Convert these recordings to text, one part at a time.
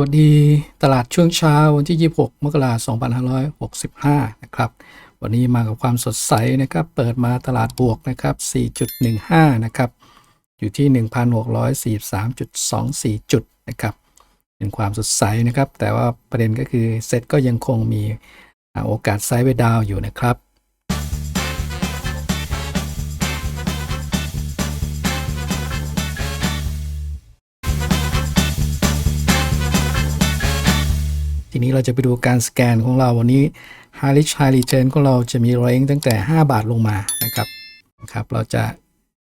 วัสดีตลาดช่วงเช้าวันที่ 26 มกราคม 2565 นะครับ วันนี้มากับความสดใสนะครับ เปิดมาตลาดบวกนะครับ 4.15 นะครับ อยู่ที่ 1,643.24 จุดนะครับ เป็นความสดใสนะครับ แต่ว่าประเด็นก็คือเซ็ตก็ยังคงมีโอกาสไซด์เวดาวอยู่นะครับ ทีนี้เราจะไปดูการสแกนของเราวันนี้ High Rich High Return ของเราจะมีเรนตั้งแต่ 5 บาทลงมานะครับนะครับ เราจะ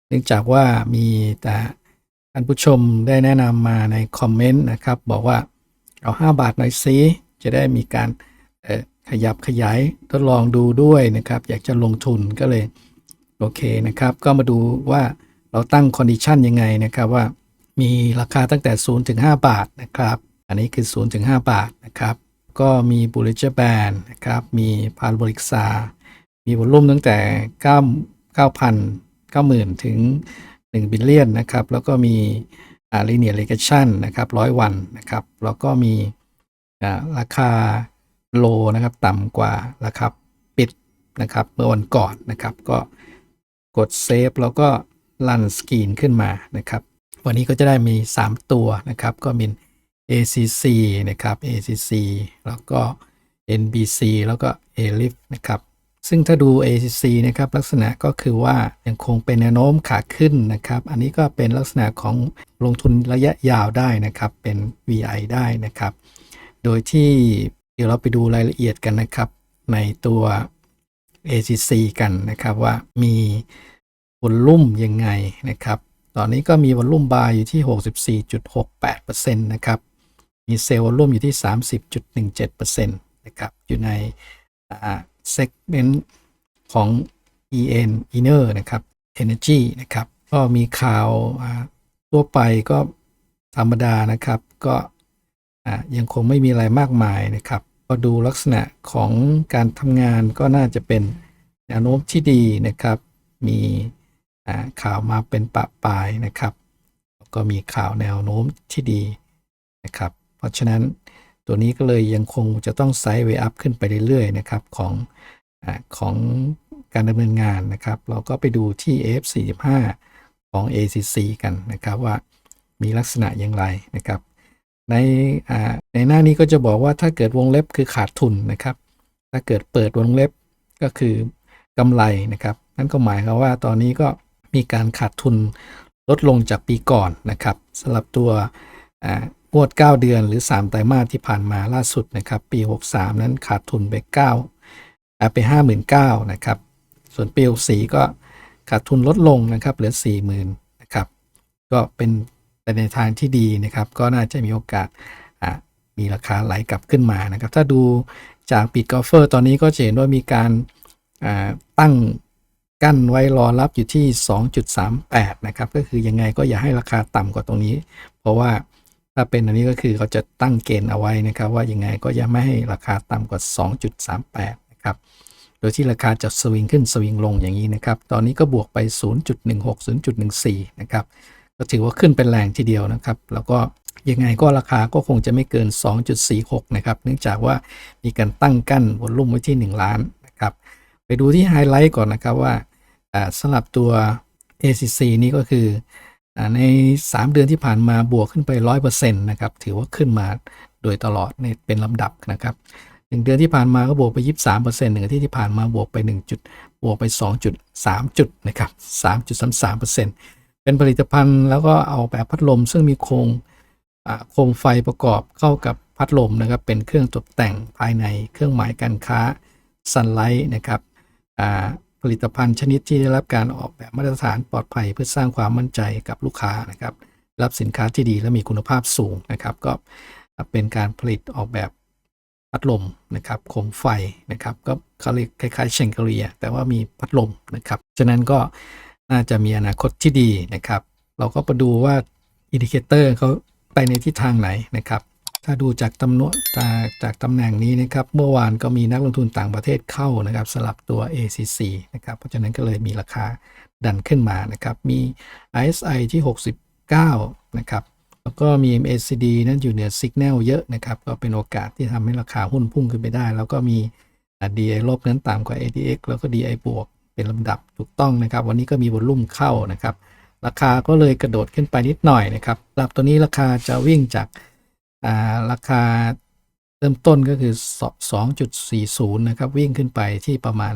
เนื่องจากว่ามีแต่ท่านผู้ชมได้แนะนำมาในคอมเมนต์นะครับ บอกว่าเอา 5 บาทหน่อยซิจะได้มีการขยับขยายทดลองดูด้วยนะครับ อยากจะลงทุนก็เลย โอเคนะครับ ก็มาดูว่าเราตั้งคอนดิชันยังไงนะครับว่ามีราคาตั้งแต่ 0 ถึง 5 บาทนะครับ อันนี้คือ0ถึง5บาทนะครับ ก็มีบูริจแบนนะครับ มีพาราบริกซา มีวอลลุ่มตั้งแต่ 9 9,000 90,000 ถึง 1 บิลเลียนนะครับ แล้วก็มีอ่า linear regression นะครับ100วันนะครับ แล้วก็มีราคาโลนะครับต่ำกว่าราคาปิดนะครับ เมื่อวันก่อนนะครับ ก็กดเซฟแล้วก็ลันสกรีนขึ้นมานะครับ วันนี้ก็จะได้มี 3 ตัวนะครับ ก็มี ACC นะครับ ACC แล้วก็ NBC แล้วก็ ALIF นะครับ ซึ่งถ้าดู ACC นะครับลักษณะก็คือว่ายังคงเป็นแนวโน้มขาขึ้นนะครับ อันนี้ก็เป็นลักษณะของลงทุนระยะยาวได้นะครับ เป็น VI ได้นะครับ โดยที่เดี๋ยวเราไปดูรายละเอียดกันนะครับ ในตัว ACC กันนะครับว่ามีวอลลุ่มยังไงนะครับ ตอนนี้ก็มีวอลลุ่มบายอยู่ที่ 64.68%นะครับ มีเซลล์วอลลุ่มอยู่ที่ 30.17%นะครับอยู่ในเซกเมนต์ของ EN Inner นะครับ Energy นะครับ ก็มีข่าวทั่วไปก็ธรรมดานะครับ ก็ยังคงไม่มีอะไรมากมายนะครับก็ดูลักษณะของการทำงานก็น่าจะเป็นแนวโน้มที่ดีนะครับ มีข่าวมาเป็นปะปายนะครับแล้วก็มีข่าวแนวโน้มที่ดีนะครับ เพราะฉะนั้นตัวนี้ก็เลยยังคงจะต้องไซด์เวอัพขึ้นไปเรื่อยๆนะครับของอของการดำเนินงานนะครับ เราก็ไปดูที่ F45 ของ ACC กันนะครับว่ามีลักษณะอย่างไรนะครับ ในในหน้านี้ก็จะบอกว่าถ้าเกิดวงเล็บคือขาดทุนนะครับ ถ้าเกิดเปิดวงเล็บก็คือกำไรนะครับ นั่นก็หมายความว่าตอนนี้ก็มีการขาดทุนลดลงจากปีก่อนนะครับสำหรับตัว งวด 9 เดือนหรือ 3 ไตรมาสที่ผ่านมาล่าสุดนะครับปี 63 นั้นขาดทุนไป9อ่าไป 59,000นะครับส่วนปี64ก็ขาดทุนลดลงนะครับเหลือ 40,000นะครับก็เป็นไปในทางที่ดีนะครับ ก็น่าจะมีโอกาสมีราคาไหลกลับขึ้นมานะครับ ถ้าดูจากปิดกอล์ฟเฟอร์ตอนนี้ก็จะเห็นว่ามีการตั้งกั้นไว้รอรับอยู่ที่ 2.38 นะครับ ก็คือยังไงก็อย่าให้ราคาต่ำกว่าตรงนี้ เพราะว่า ถ้าเป็นอันนี้ก็คือเขาจะตั้งเกณฑ์เอาไว้นะครับ ว่ายังไงก็อย่าไม่ให้ราคาต่ำกว่า 2.38 นะครับ โดยที่ราคาจะสวิงขึ้นสวิงลงอย่างนี้นะครับ ตอนนี้ก็บวกไป 0.16 0.14 นะครับ ก็ถือว่าขึ้นเป็นแรงทีเดียวนะครับ แล้วก็ยังไงก็ราคาก็คงจะไม่เกิน 2.46 นะครับ เนื่องจากว่ามีการตั้งกั้นวอลลุ่มไว้ที่ 1 ล้านนะครับ ไปดูที่ไฮไลท์ก่อนนะครับว่าสำหรับตัว ACC นี่ก็คือ ใน 3 เดือนที่ผ่านมาบวกขึ้นไป 100%นะครับถือว่าขึ้นมาโดยตลอดในเป็นลำดับนะครับหนึ่งเดือนที่ผ่านมาก็บวกไป 23%หนึ่งอาทิตย์ที่ผ่านมาบวกไป 1 จุด บวกไป 2.3 จุดนะครับ3.33%เป็นผลิตภัณฑ์แล้วก็เอาแบบพัดลม ซึ่งมีโครงอ่าโคมไฟประกอบเข้ากับพัดลมนะครับเป็นเครื่องตกแต่งภายในเครื่องหมายการค้า Sunlight นะครับอ่า ผลิตภัณฑ์ชนิดที่ได้รับการออกแบบมาตรฐานปลอดภัยเพื่อสร้างความมั่นใจกับลูกค้านะครับรับสินค้าที่ดีและมีคุณภาพสูงนะครับ ก็เป็นการผลิตออกแบบพัดลมนะครับโคมไฟนะครับ ก็เขาเรียกคล้ายๆเชงเกเรีย แต่ว่ามีพัดลมนะครับฉะนั้นก็น่าจะมีอนาคตที่ดีนะครับ เราก็มาดูว่าอินดิเคเตอร์เขาไปในทิศทางไหนนะครับ ถ้าดูจากตำน่งจากจากตำแหน่งนี้นะครับ เมื่อวานก็มีนักลงทุนต่างประเทศเข้านะครับ สลับตัว ACC นะครับ เพราะฉะนั้นก็เลยมีราคาดันขึ้นมานะครับ มี RSI ที่ 69 นะครับ แล้วก็มี MACD นั้นอยู่เหนือ Signal เยอะนะครับ ก็เป็นโอกาสที่ทำให้ราคาหุ้นพุ่งขึ้นไปได้ แล้วก็มี DI ลบนั้นต่ำกว่า ADX แล้วก็ DI บวกเป็นลำดับถูกต้องนะครับ วันนี้ก็มีวอลุ่มเข้านะครับ ราคาก็เลยกระโดดขึ้นไปนิดหน่อยนะครับหรับตัวนี้ราคาจะวิ่งจาก ราคาเริ่มต้นก็คือ 2.40 นะครับ วิ่งขึ้นไปที่ประมาณ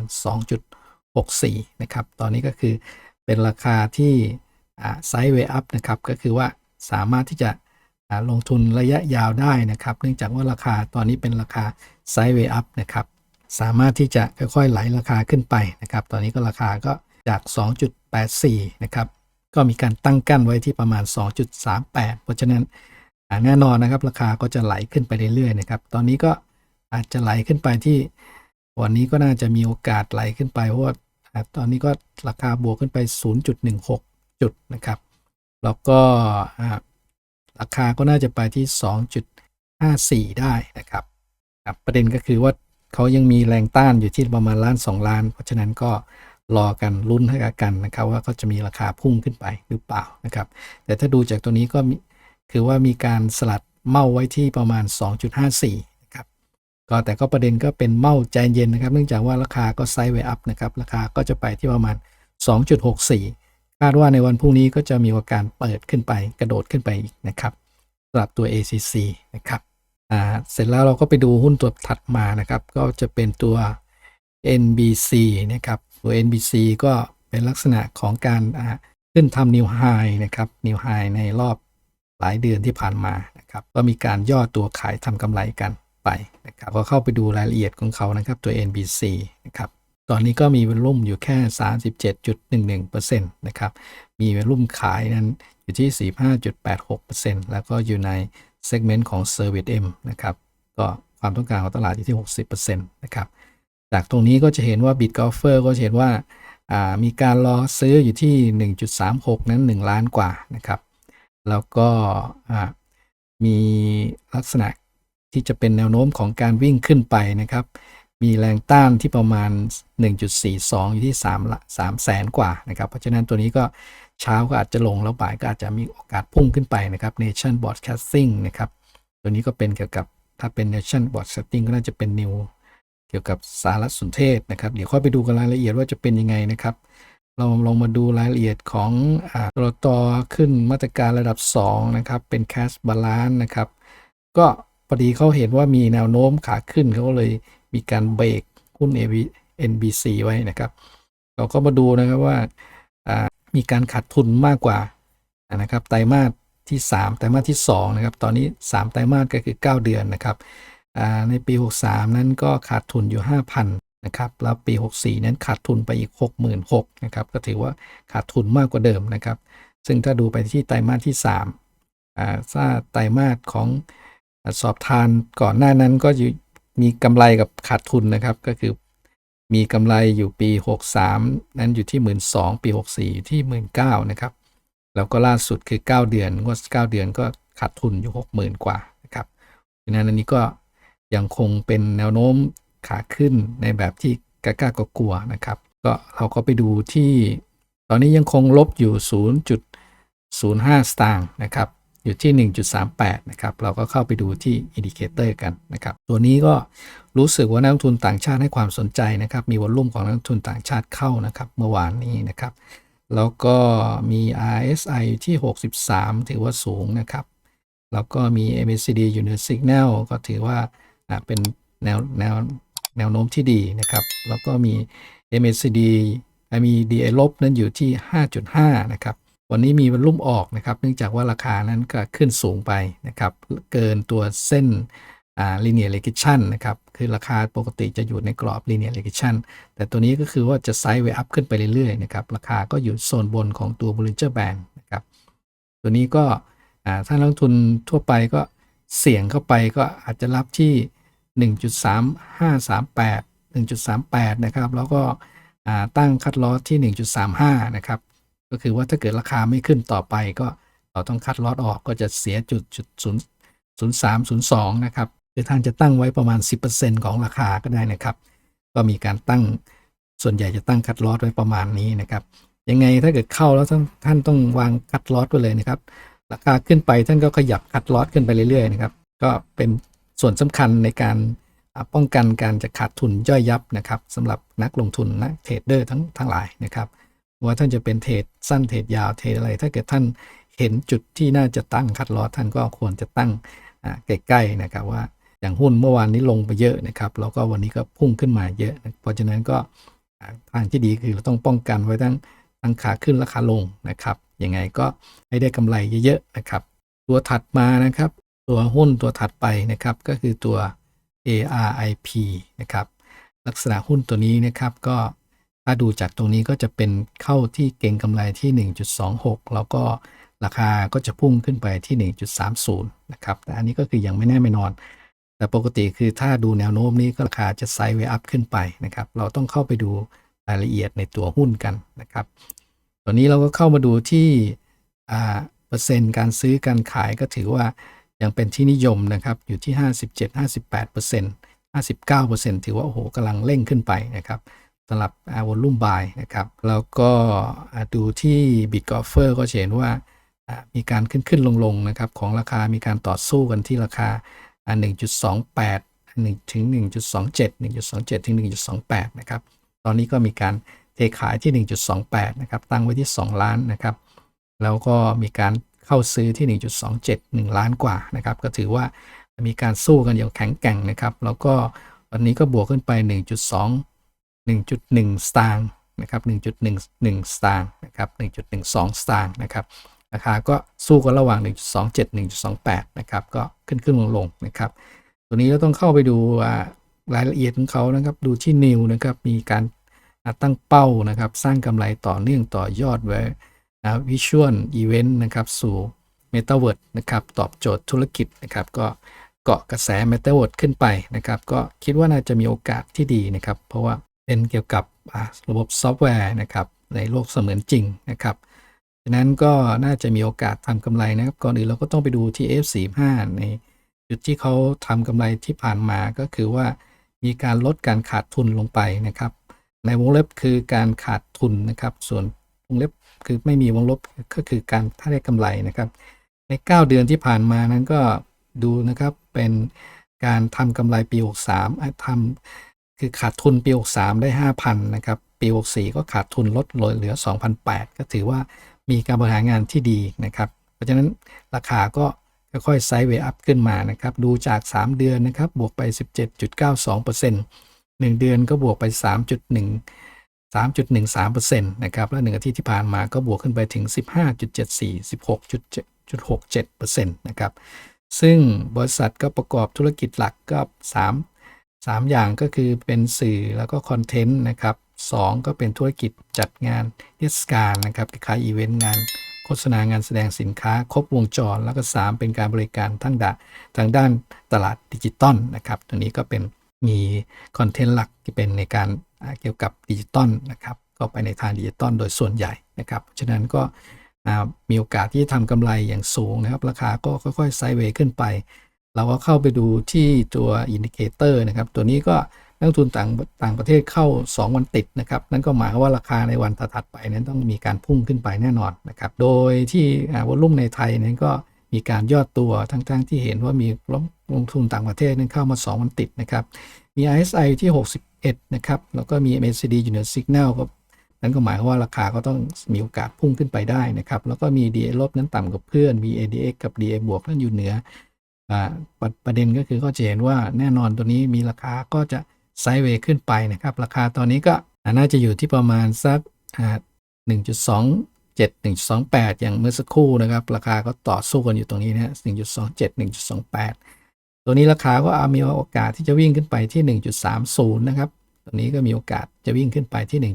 2.64 นะครับ ตอนนี้ก็คือเป็นราคาที่ไซด์เวย์อัพนะครับ ก็คือว่าสามารถที่จะลงทุนระยะยาวได้นะครับ เนื่องจากว่าราคาตอนนี้เป็นราคาไซด์เวย์อัพนะครับ สามารถที่จะค่อยๆไหลราคาขึ้นไปนะครับ ตอนนี้ก็ราคาก็จาก 2.84 นะครับ ก็มีการตั้งกั้นไว้ที่ประมาณ 2.38 เพราะฉะนั้น แน่นอนนะครับ ราคาก็จะไหลขึ้นไปเรื่อยๆนะครับ ตอนนี้ก็อาจจะไหลขึ้นไปที่วันนี้ก็น่าจะมีโอกาสไหลขึ้นไปเพราะว่าตอนนี้ก็ราคาบวกขึ้นไป 0.16 จุดนะครับ แล้วก็ราคาก็น่าจะไปที่ 2.54 ได้นะครับครับประเด็นก็คือว่าเขายังมีแรงต้านอยู่ที่ประมาณล้าน 2 ล้าน เพราะฉะนั้นก็รอกันลุ้นให้กันนะครับ ว่าเขาจะมีราคาพุ่งขึ้นไปหรือเปล่านะครับ แต่ถ้าดูจากตัวนี้ก็มี คือว่ามีการสลัดเมาไว้ที่ประมาณ 2.54 นะครับ ก็แต่ก็ประเด็นก็เป็นเมาใจเย็นนะครับ เนื่องจากว่าราคาก็ไซด์เวอัพนะครับ ราคาก็จะไปที่ประมาณ 2.64 คาดว่าในวันพรุ่งนี้ก็จะมีโอกาสเปิดขึ้นไปกระโดดขึ้นไปอีกนะครับสำหรับตัว ACC นะครับ อ่า เสร็จแล้วเราก็ไปดูหุ้นตัวถัดมานะครับ ก็จะเป็นตัว NBC นะครับ ตัว NBC ก็เป็นลักษณะของการขึ้นทำนิวไฮนะครับนิวไฮในรอบ หลายเดือนที่ผ่านมานะครับก็มีการย่อตัวขายทำกำไรกันไปนะครับก็เข้าไปดูรายละเอียดของเขานะครับตัว NBC นะครับตอนนี้ก็มีวอลุ่มอยู่แค่ 37.11%นะครับมีวอลุ่มขายนั้นอยู่ที่ 45.86%แล้วก็อยู่ใน segment ของ Service M นะครับก็ความต้องการของตลาดอยู่ที่ 60%นะครับจากตรงนี้ก็จะเห็นว่า Bit Golfer ก็จะเห็นว่ามีการรอซื้ออยู่ที่ 1.36 นั้น 1 ล้านกว่านะครับ แล้วก็มีลักษณะที่จะเป็นแนวโน้มของการวิ่งขึ้นไปนะครับ มีแรงต้านที่ประมาณ 1.42 อยู่ที่3ละ3แสนกว่านะครับ เพราะฉะนั้นตัวนี้ก็เช้าก็อาจจะลงแล้วบ่ายก็อาจจะมีโอกาสพุ่งขึ้นไปนะครับ Nation Broadcasting นะครับ ตัวนี้ก็เป็นเกี่ยวกับถ้าเป็น Nation Broadcasting ก็น่าจะเป็น New เกี่ยวกับสารสนเทศนะครับ เดี๋ยวค่อยไปดูกันรายละเอียดว่าจะเป็นยังไงนะครับ เราลองมาดูรายละเอียดของอ่าตัวตอขึ้นมาตรการระดับ 2 นะครับ เป็น cash balance นะครับ ก็พอดีเขาเห็นว่ามีแนวโน้มขาขึ้นเขาก็เลยมีการเบรกหุ้น NBC ไว้นะครับ เราก็มาดูนะครับว่ามีการขาดทุนมากกว่านะครับไตรมาสที่ 3 ไตรมาสที่ 2 นะครับ ตอนนี้ 3 ไตรมาสก็คือ 9 เดือนนะครับในปี 63 นั้นก็ขาดทุนอยู่ 5,000 นะครับแล้วปี 64 นั้นขาดทุนไปอีก 66,000นะครับก็ถือว่าขาดทุนมากกว่าเดิมนะครับ ซึ่งถ้าดูไปที่ไตรมาสที่3อ่าถ้าไตรมาสของอสอบทานก่อนหน้านั้นก็มีกำไรกับขาดทุนนะครับก็คือมีกำไรอยู่ปี 63 นั้นอยู่ที่ 12,000ปี 64 อยู่ที่ 19,000นะครับ แล้วก็ล่าสุดคือ 9 เดือนงวด9เดือนก็ขาดทุนอยู่ 60,000 กว่านะครับดังนั้นอันนี้ก็ยังคงเป็นแนวโน้ม ขาขึ้นในแบบที่กล้าๆกลัวนะครับ ก็เราก็ไปดูที่ตอนนี้ยังคงลบอยู่ 0.05 สตางค์นะครับ อยู่ที่ 1.38 นะครับ เราก็เข้าไปดูที่อินดิเคเตอร์กันนะครับ ตัวนี้ก็รู้สึกว่านักลงทุนต่างชาติให้ความสนใจนะครับ มีวอลลุ่มของนักลงทุนต่างชาติเข้านะครับ เมื่อวานนี้นะครับ แล้วก็มี RSI อยู่ที่ 63 ถือว่าสูงนะครับ แล้วก็มี MACD อยู่ใน Signal ก็ถือว่าอ่าเป็นแนวแนว แนวโน้มที่ดีนะครับ แล้วก็มี MACD มี DI ลบนั้นอยู่ที่ 5.5 นะครับ วันนี้มีวอลลุ่มออกนะครับ เนื่องจากว่าราคานั้นก็ขึ้นสูงไปนะครับ เกินตัวเส้นอ่า linear regression นะครับ คือราคาปกติจะอยู่ในกรอบ linear regression แต่ตัวนี้ก็คือว่าจะไซด์เวอัพขึ้นไปเรื่อยๆนะครับ ราคาก็อยู่โซนบนของตัว Bollinger Band นะครับ ตัวนี้ก็ถ้านักลงทุนทั่วไปก็เสี่ยงเข้าไปก็อาจจะรับที่ 1.3538 1.38 นะครับ แล้วก็ตั้งคัดลอสที่ 1.35 นะครับ ก็คือว่าถ้าเกิดราคาไม่ขึ้นต่อไปก็เราต้องคัดลอสออกก็จะเสียจุดจุดศูนย์ศูนะครับหรือท่านจะตั้งไว้ประมาณ 10%ของราคาก็ได้นะครับ ก็มีการตั้งส่วนใหญ่จะตั้งคัดลอสไว้ประมาณนี้นะครับ ยังไงถ้าเกิดเข้าแล้วท่านท่านต้องวางคัดลอสไว้เลยนะครับ ราคาขึ้นไปท่านก็ขยับคัดลอตขึ้นไปเรื่อยๆนะครับ ก็เป็น ส่วนสำคัญในการป้องกันการจะขาดทุนย่อยยับนะครับสำหรับนักลงทุนนักเทรดเดอร์ทั้งทั้งหลายนะครับว่าท่านจะเป็นเทรดสั้นเทรดยาวเทรดอะไร ถ้าเกิดท่านเห็นจุดที่น่าจะตั้งคัดลอท่านก็ควรจะตั้งใกล้ๆนะครับว่าอย่างหุ้นเมื่อวานนี้ลงไปเยอะนะครับแล้วก็วันนี้ก็พุ่งขึ้นมาเยอะ เพราะฉะนั้นก็ทางที่ดีคือเราต้องป้องกันไว้ทั้งทั้งขาขึ้นและขาลงนะครับยังไงก็ให้ได้กำไรเยอะๆนะครับ ตัวถัดมานะครับ ตัวหุ้นตัวถัดไปนะครับก็คือตัว ARIP นะครับลักษณะหุ้นตัวนี้นะครับก็ถ้าดูจากตรงนี้ก็จะเป็นเข้าที่เก่งกำไรที่ 1.26 แล้วก็ราคาก็จะพุ่งขึ้นไปที่ 1.30 นะครับแต่อันนี้ก็คือยังไม่แน่ไม่นอน แต่ปกติคือถ้าดูแนวโน้มนี้ก็ราคาจะไซด์เวอัพขึ้นไปนะครับเราต้องเข้าไปดูรายละเอียดในตัวหุ้นกันนะครับตัวนี้เราก็เข้ามาดูที่อ่าเปอร์เซ็นต์การซื้อการขายก็ถือว่า ยังเป็นที่นิยมนะครับอยู่ที่ 57 58 59 ถือว่าโอ้โหกำลังเร่งขึ้นไปนะครับสำหรับอาวอลุ่มบายนะครับแล้วก็ดูที่ b i t g o f f e r ก็เห็นว่ามีการขึ้นขึ้นลงลงนะครับของราคามีการต่อสู้กันที่ราคาอ่า1.28 1ถึง1.27 1.27 ถึง 1.28 นะครับ ตอนนี้ก็มีการเทขายที่ 1.28 นะครับ ตั้งไว้ที่ 2 ล้านนะครับ แล้วก็มีการ เข้าซื้อที่ 1.27 1 ล้านกว่านะครับก็ถือว่ามีการสู้กันอย่างแข็งแกร่งนะครับ แล้วก็วันนี้ก็บวกขึ้นไป 1.2 1.1 สตางค์นะครับ 1.11 สตางค์นะครับ 1.12 สตางค์นะครับราคาก็สู้กันระหว่าง 1.27 1.28 นะครับ ก็ขึ้นขึ้นลงลงนะครับ ตัวนี้เราต้องเข้าไปดูรายละเอียดของเขานะครับ ดูที่นิวนะครับ มีการตั้งเป้านะครับ สร้างกำไรต่อเนื่องต่อยอดไว้ นะวิชวลอีเวนต์นะครับสู่ m e t a เวิร์ดนะครับตอบโจทย์ธุรกิจนะครับก็เกาะกระแส m e t a เวิร์ดขึ้นไปนะครับก็คิดว่าน่าจะมีโอกาสที่ดีนะครับเพราะว่าเป็นเกี่ยวกับระบบซอฟต์แวร์นะครับในโลกเสมือนจริงนะครับฉะนั้นก็น่าจะมีโอกาสทำกำไรนะครับก่อนอื่นเราก็ต้องไปดูที่ F45 ในจุดที่เขาทำกำไรที่ผ่านมาก็คือว่ามีการลดการขาดทุนลงไปนะครับ ในวงเล็บคือการขาดทุนนะครับ ส่วนวงเล็บ คือไม่มีวงลบก็คือการถ้าได้กำไรนะครับ ใน 9 เดือนที่ผ่านมานั้นก็ดูนะครับเป็นการทำกำไรปี 63ทำคือขาดทุนปี 63 ได้ 5,000 นะครับ ปี 64 ก็ขาดทุนลดลงเหลือ 2,008 ก็ถือว่ามีการบริหารงานที่ดีนะครับ เพราะฉะนั้นราคาก็ค่อยๆไซด์เวย์อัพขึ้นมานะครับ ดูจาก 3 เดือนนะครับ บวกไป 17.92% 1 เดือนก็บวกไป 3.1 3.13%นะครับแล้วหนึ่งอาทิตย์ที่ผ่านมาก็บวกขึ้นไปถึง 15.74 16.67%นะครับซึ่งบริษัทก็ประกอบธุรกิจหลักก็ 3 3 อย่างก็คือเป็นสื่อแล้วก็คอนเทนต์นะครับ2ก็เป็นธุรกิจจัดงานเทศกาลนะครับคล้ายอีเวนต์งานโฆษณางานแสดงสินค้าครบวงจร แล้วก็ 3 เป็นการบริการทั้งดาทางด้านตลาดดิจิตอลนะครับตัวนี้ก็เป็นมีคอนเทนต์หลักที่เป็นในการ เกี่ยวกับดิจิตอลนะครับก็ไปในทางดิจิตอลโดยส่วนใหญ่นะครับฉะนั้นก็มีโอกาสที่จะทำกำไรอย่างสูงนะครับ ราคาก็ค่อยๆไซด์เวย์ขึ้นไป เราก็เข้าไปดูที่ตัวอินดิเคเตอร์นะครับตัวนี้ก็นักทุนต่างต่างประเทศเข้า 2 วันติดนะครับ นั่นก็หมายความว่าราคาในวันถัดไปนั้นต้องมีการพุ่งขึ้นไปแน่นอนนะครับ โดยที่วอลุ่มในไทยนั้นก็มีการย่อตัวทั้งๆที่เห็นว่ามีลงทุนต่างประเทศนั้นเข้ามา 2 วันติดนะครับ มี RSI ที่ 1นะครับแล้วก็มี MACD อยู่เหนือ Signal ก็นั่นก็หมายความว่าราคาก็ต้องมีโอกาสพุ่งขึ้นไปได้นะครับ แล้วก็มี DA ลบนั้นต่ำกว่าเพื่อน มี ADX กับ DA บวกนั้นอยู่เหนืออประประเด็นก็คือก็จะเห็นว่าแน่นอนตัวนี้มีราคาก็จะไซด์เวย์ขึ้นไปนะครับ ราคาตอนนี้ก็น่าจะอยู่ที่ประมาณสักอ่า1.27 1.28 อย่างเมื่อสักครู่นะครับ ราคาก็ต่อสู้กันอยู่ตรงนี้นะฮะ1.27 1.28 ตัวนี้ราคาก็มีโอกาสที่จะวิ่งขึ้นไปที่ 1.30 นะครับ ตัวนี้ก็มีโอกาสจะวิ่งขึ้นไปที่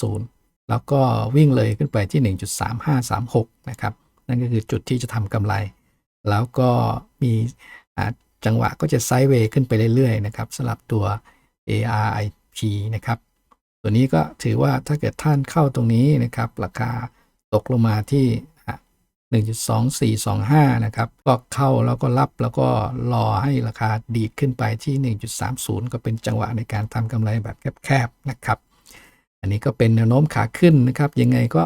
1.30 แล้วก็วิ่งเลยขึ้นไปที่ 1.3536 นะครับ นั่นก็คือจุดที่จะทำกำไร แล้วก็มีจังหวะก็จะไซด์เวย์ขึ้นไปเรื่อยๆ นะครับสำหรับตัว ARIP นะครับ ตัวนี้ก็ถือว่าถ้าเกิดท่านเข้าตรงนี้นะครับ ราคาตกลงมาที่ 1.2425 นะครับ ก็เข้าแล้วก็รับแล้วก็รอให้ราคาดีขึ้นไปที่ 1.30 ก็เป็นจังหวะในการทำกำไรแบบแคบๆนะครับ อันนี้ก็เป็นแนวโน้มขาขึ้นนะครับ ยังไงก็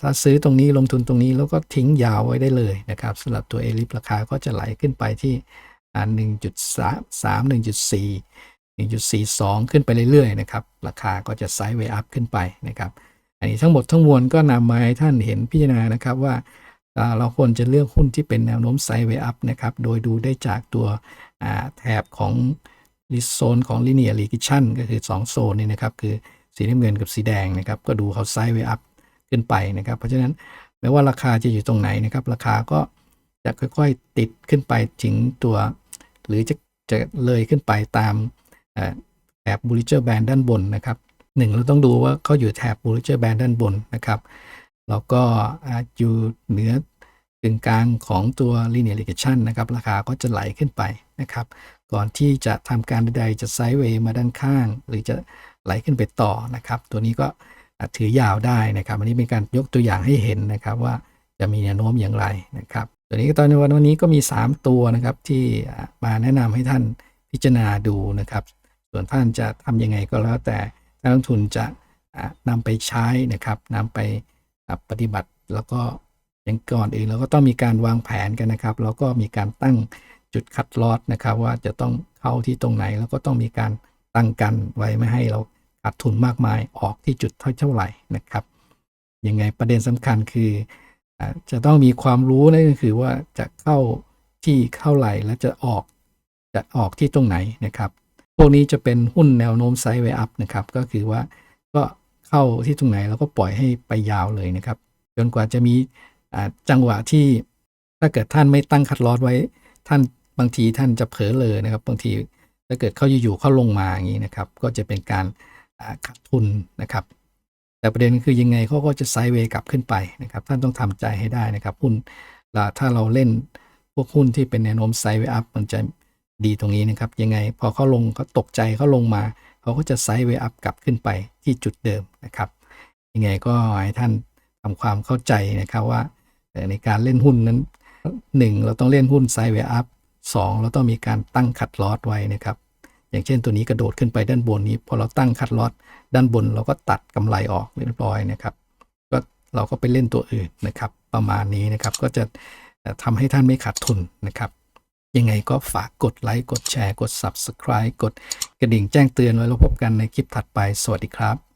ถ้าซื้อตรงนี้ลงทุนตรงนี้แล้วก็ทิ้งยาวไว้ได้เลยนะครับสำหรับตัวเอลิฟราคาก็จะไหลขึ้นไปที่อ่า1.3 1.4 1.42 ขึ้นไปเรื่อยๆนะครับ ราคาก็จะไซด์เวย์อัพขึ้นไปนะครับ อันนี้ทั้งหมดทั้งมวลก็นำมาให้ท่านเห็นพิจารณานะครับว่า เราควรจะเลือกหุ้นที่เป็นแนวโน้มไซด์เวอัพนะครับ โดยดูได้จากตัวแถบของลิโซนของ linear regression ก็คือ 2 โซนนี่นะครับ คือสีน้ำเงินกับสีแดงนะครับ ก็ดูเขาไซด์เวอัพขึ้นไปนะครับ เพราะฉะนั้นไม่ว่าราคาจะอยู่ตรงไหนนะครับ ราคาก็จะค่อยๆติดขึ้นไปถึงตัว หรือจะจะเลยขึ้นไปตามแถบ Bollinger Band ด้านบนนะครับหนึ่งเราต้องดูว่าเขาอยู่แถบ Bollinger Band ด้านบนนะครับ แล้วก็อยู่เหนือกึ่งกลางของตัว linear regression นะครับ ราคาก็จะไหลขึ้นไปนะครับ ก่อนที่จะทำการใดๆจะไซด์เวย์มาด้านข้าง หรือจะไหลขึ้นไปต่อนะครับ ตัวนี้ก็ถือยาวได้นะครับ อันนี้เป็นการยกตัวอย่างให้เห็นนะครับว่าจะมีแนวโน้มอย่างไรนะครับ ตัวนี้ตอนในวันวันนี้ก็มี 3 ตัวนะครับที่มาแนะนำให้ท่านพิจารณาดูนะครับ ส่วนท่านจะทำยังไงก็แล้วแต่นักลงทุนจะอะนำไปใช้นะครับนำไป อะปฏิบัติแล้วก็อย่างก่อนอื่นเราก็ต้องมีการวางแผนกันนะครับ แล้วก็มีการตั้งจุดคัดลอดนะครับ ว่าจะต้องเข้าที่ตรงไหน แล้วก็ต้องมีการตั้งกันไว้ไม่ให้เราขาดทุนมากมายออกที่จุดเท่าไหร่นะครับยังไงประเด็นสำคัญคือจะต้องมีความรู้นั่นก็คือว่าจะเข้าที่เท่าไหร่และจะออกจะออกที่ตรงไหนนะครับ พวกนี้จะเป็นหุ้นแนวโน้มไซด์เวอัพนะครับ ก็คือว่าก็ เข้าที่ตรงไหนแล้วก็ปล่อยให้ไปยาวเลยนะครับ จนกว่าจะมีจังหวะที่ถ้าเกิดท่านไม่ตั้งคัดลอสไว้ ท่านบางทีท่านจะเผลอเลยนะครับ บางทีถ้าเกิดเขาอยู่ๆเขาลงมาอย่างนี้นะครับ ก็จะเป็นการขาดทุนนะครับ แต่ประเด็นคือยังไงเขาก็จะไซด์เวย์กลับขึ้นไปนะครับ ท่านต้องทำใจให้ได้นะครับหุ้นลถ้าเราเล่นพวกหุ้นที่เป็นแนวโน้มไซด์เวย์อัพมันจะดีตรงนี้นะครับ ยังไงพอเขาลงเขาตกใจเขาลงมา เขาก็จะไซด์เวอัพกลับขึ้นไปที่จุดเดิมนะครับ ยังไงก็ให้ท่านทำความเข้าใจนะครับว่าในการเล่นหุ้นนั้นหนึ่งเราต้องเล่นหุ้นไซด์เวอัพสองเราต้องมีการตั้งคัดลอสไว้นะครับ อย่างเช่นตัวนี้กระโดดขึ้นไปด้านบนนี้ พอเราตั้งคัดลอสด้านบนเราก็ตัดกำไรออกเรียบร้อยนะครับ ก็เราก็ไปเล่นตัวอื่นนะครับ ประมาณนี้นะครับก็จะเอ่อทำให้ท่านไม่ขาดทุนนะครับ ยังไงก็ฝากกดไลค์ กดแชร์ กด Subscribe กดกระดิ่งแจ้งเตือนไว้แล้วพบกันในคลิปถัดไป สวัสดีครับ